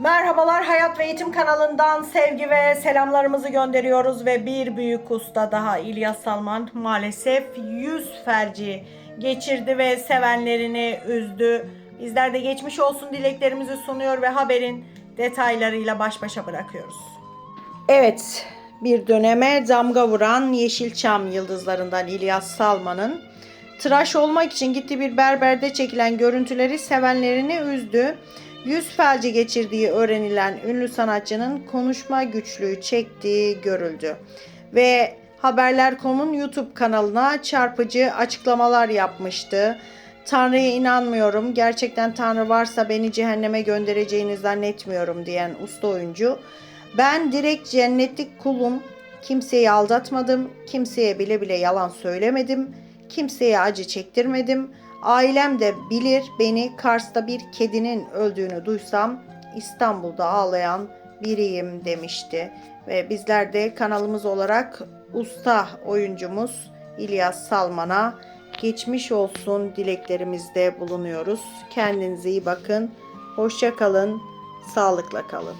Merhabalar Hayat ve Eğitim kanalından sevgi ve selamlarımızı gönderiyoruz ve bir büyük usta daha İlyas Salman maalesef yüz felci geçirdi ve sevenlerini üzdü. Bizler de geçmiş olsun dileklerimizi sunuyor ve haberin detaylarıyla baş başa bırakıyoruz. Evet, bir döneme damga vuran Yeşilçam yıldızlarından İlyas Salman'ın tıraş olmak için gittiği bir berberde çekilen görüntüleri sevenlerini üzdü. Yüz felci geçirdiği öğrenilen ünlü sanatçının konuşma güçlüğü çektiği görüldü. Ve Haberler.com'un YouTube kanalına çarpıcı açıklamalar yapmıştı. Tanrı'ya inanmıyorum. Gerçekten Tanrı varsa beni cehenneme göndereceğini zannetmiyorum diyen usta oyuncu. Ben direkt cennetlik kulum. Kimseyi aldatmadım. Kimseye bile bile yalan söylemedim. Kimseye acı çektirmedim. Ailem de bilir beni Kars'ta bir kedinin öldüğünü duysam İstanbul'da ağlayan biriyim demişti. Ve bizler de kanalımız olarak usta oyuncumuz İlyas Salman'a geçmiş olsun dileklerimizde bulunuyoruz. Kendinize iyi bakın. Hoşça kalın. Sağlıkla kalın.